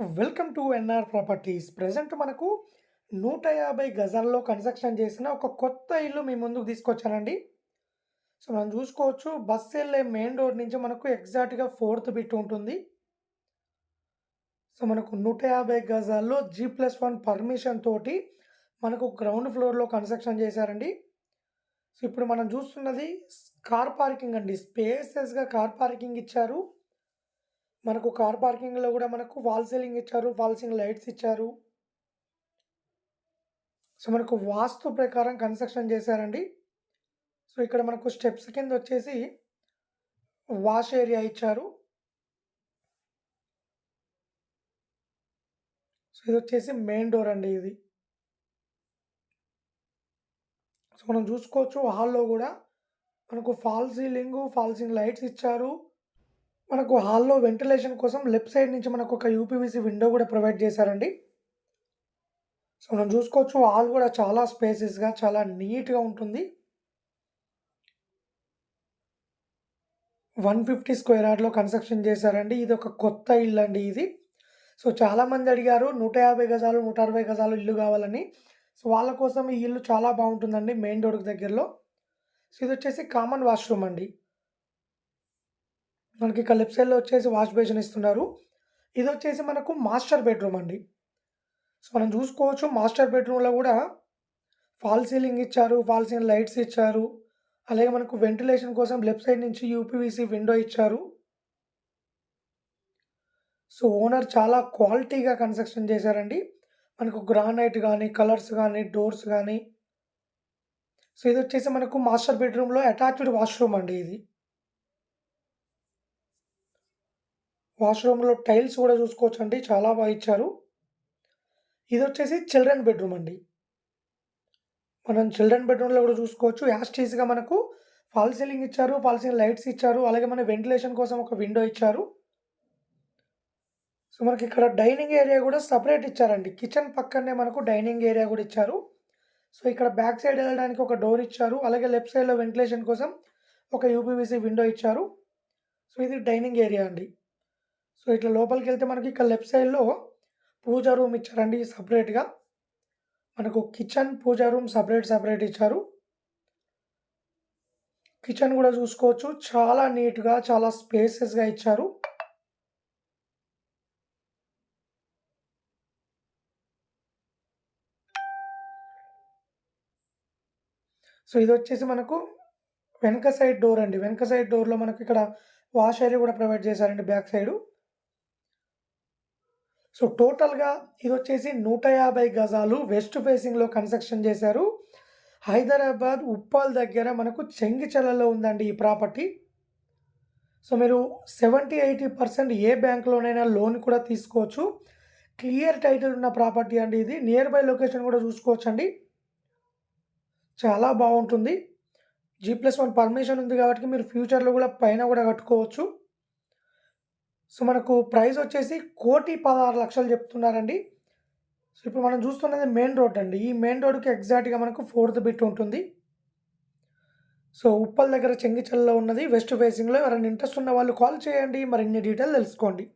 Welcome to NR properties. Present మనకు నూట యాభై గజాల్లో కన్స్ట్రక్షన్ చేసిన ఒక కొత్త ఇల్లు మీ ముందుకు తీసుకొచ్చానండి. సో మనం చూసుకోవచ్చు బస్ వెళ్ళే మెయిన్ రోడ్ నుంచి మనకు ఎగ్జాక్ట్గా ఫోర్త్ బిట్ ఉంటుంది. సో మనకు నూట యాభై గజాల్లో జీ ప్లస్ వన్ పర్మిషన్ తోటి మనకు గ్రౌండ్ ఫ్లోర్లో కన్స్ట్రక్షన్ చేశారండి. సో ఇప్పుడు మనం చూస్తున్నది కార్ పార్కింగ్ అండి. స్పేసెస్గా కార్ పార్కింగ్ ఇచ్చారు. మనకు కార్ పార్కింగ్లో కూడా మనకు వాల్ సీలింగ్ ఇచ్చారు వాల్ సీలింగ్ లైట్స్ ఇచ్చారు. సో మనకు వాస్తు ప్రకారం కన్స్ట్రక్షన్ చేశారండి. సో ఇక్కడ మనకు స్టెప్స్ కింద వచ్చేసి వాష్ ఏరియా ఇచ్చారు. సో ఇది వచ్చేసి మెయిన్ డోర్ అండి ఇది. సో మనం చూసుకోవచ్చు హాల్లో కూడా మనకు fall ceiling fall ceiling lights ఇచ్చారు. మనకు హాల్లో వెంటిలేషన్ కోసం లెఫ్ట్ సైడ్ నుంచి మనకు ఒక యూపీవీసీ విండో కూడా ప్రొవైడ్ చేశారండి. సో మనం చూసుకోవచ్చు హాల్ కూడా చాలా స్పేసెస్గా చాలా నీట్గా ఉంటుంది. వన్ ఫిఫ్టీ స్క్వేర్ యార్డ్లో కన్స్ట్రక్షన్ చేశారండి. ఇది ఒక కొత్త ఇల్లు అండి ఇది. సో చాలామంది అడిగారు నూట యాభై గజాలు నూట అరవై గజాలు ఇల్లు కావాలని. సో వాళ్ళ కోసం ఈ ఇల్లు చాలా బాగుంటుందండి మెయిన్ రోడ్కి దగ్గరలో. సో ఇది వచ్చేసి కామన్ వాష్రూమ్ అండి. మనకి ఇక్కడ లెఫ్ట్ సైడ్లో వచ్చేసి వాష్ బేసిన్ ఇస్తున్నారు. ఇది వచ్చేసి మనకు మాస్టర్ బెడ్రూమ్ అండి. సో మనం చూసుకోవచ్చు మాస్టర్ బెడ్రూమ్లో కూడా ఫాల్ సీలింగ్ ఇచ్చారు ఫాల్ సీలింగ్ లైట్స్ ఇచ్చారు. అలాగే మనకు వెంటిలేషన్ కోసం లెఫ్ట్ సైడ్ నుంచి యూపీవీసీ విండో ఇచ్చారు. సో ఓనర్ చాలా క్వాలిటీగా కన్స్ట్రక్షన్ చేశారండి. మనకు గ్రానైట్ కానీ కలర్స్ కానీ డోర్స్ కానీ సో ఇది వచ్చేసి మనకు మాస్టర్ బెడ్రూమ్లో అటాచ్డ్ వాష్రూమ్ అండి ఇది. వాష్రూమ్లో టైల్స్ కూడా చూసుకోవచ్చు అండి చాలా బాగా ఇచ్చారు. ఇది వచ్చేసి చిల్డ్రన్ బెడ్రూమ్ అండి. మనం చిల్డ్రన్ బెడ్రూమ్లో కూడా చూసుకోవచ్చు. యాస్టీస్గా మనకు ఫాల్ సీలింగ్ ఇచ్చారు ఫాల్ సీలింగ్ లైట్స్ ఇచ్చారు అలాగే మన వెంటిలేషన్ కోసం ఒక విండో ఇచ్చారు. సో మనకి ఇక్కడ డైనింగ్ ఏరియా కూడా సపరేట్ ఇచ్చారండి. కిచెన్ పక్కనే మనకు డైనింగ్ ఏరియా కూడా ఇచ్చారు. సో ఇక్కడ బ్యాక్ సైడ్ వెళ్ళడానికి ఒక డోర్ ఇచ్చారు. అలాగే లెఫ్ట్ సైడ్లో వెంటిలేషన్ కోసం ఒక యూపీవీసీ విండో ఇచ్చారు. సో ఇది డైనింగ్ ఏరియా అండి. సో ఇట్లా లోపలికి వెళ్తే మనకి ఇక్కడ లెఫ్ట్ సైడ్లో పూజా రూమ్ ఇచ్చారండి సపరేట్గా మనకు kitchen pooja room separate separate ఇచ్చారు. కిచెన్ కూడా చూసుకోవచ్చు. చాలా నీట్గా చాలా స్పేసెస్గా ఇచ్చారు. సో ఇది వచ్చేసి మనకు వెనక సైడ్ డోర్ అండి. వెనక సైడ్ డోర్లో మనకు ఇక్కడ వాష్ ఏరియా కూడా ప్రొవైడ్ చేశారండి బ్యాక్ సైడు సో టోటల్గా ఇది వచ్చేసి నూట యాభై గజాలు వెస్ట్ ఫేసింగ్లో కన్స్ట్రక్షన్ చేశారు. హైదరాబాద్ ఉప్పాల్ దగ్గర మనకు చెంగిచెలలో ఉందండి ఈ ప్రాపర్టీ. సో మీరు సెవెంటీ ఎయిటీ పర్సెంట్ ఏ బ్యాంక్లోనైనా లోన్ కూడా తీసుకోవచ్చు. క్లియర్ టైటిల్ ఉన్న ప్రాపర్టీ అండి ఇది. నియర్ బై లొకేషన్ కూడా చూసుకోవచ్చు అండి చాలా బాగుంటుంది. జీ ప్లస్ వన్ పర్మిషన్ ఉంది కాబట్టి మీరు ఫ్యూచర్లో కూడా పైన కూడా కట్టుకోవచ్చు. సో మనకు ప్రైస్ వచ్చేసి కోటి పదహారు లక్షలు చెప్తున్నారండి. సో ఇప్పుడు మనం చూస్తున్నది మెయిన్ రోడ్ అండి. ఈ మెయిన్ రోడ్కి ఎగ్జాక్ట్గా మనకు ఫోర్త్ బిట్ ఉంటుంది. సో ఉప్పల్ దగ్గర చెంగిచల్లో ఉన్నది. వెస్ట్ ఫేసింగ్లో ఎవరైనా ఇంట్రెస్ట్ ఉన్న వాళ్ళు కాల్ చేయండి. మరిన్ని డీటెయిల్ తెలుసుకోండి.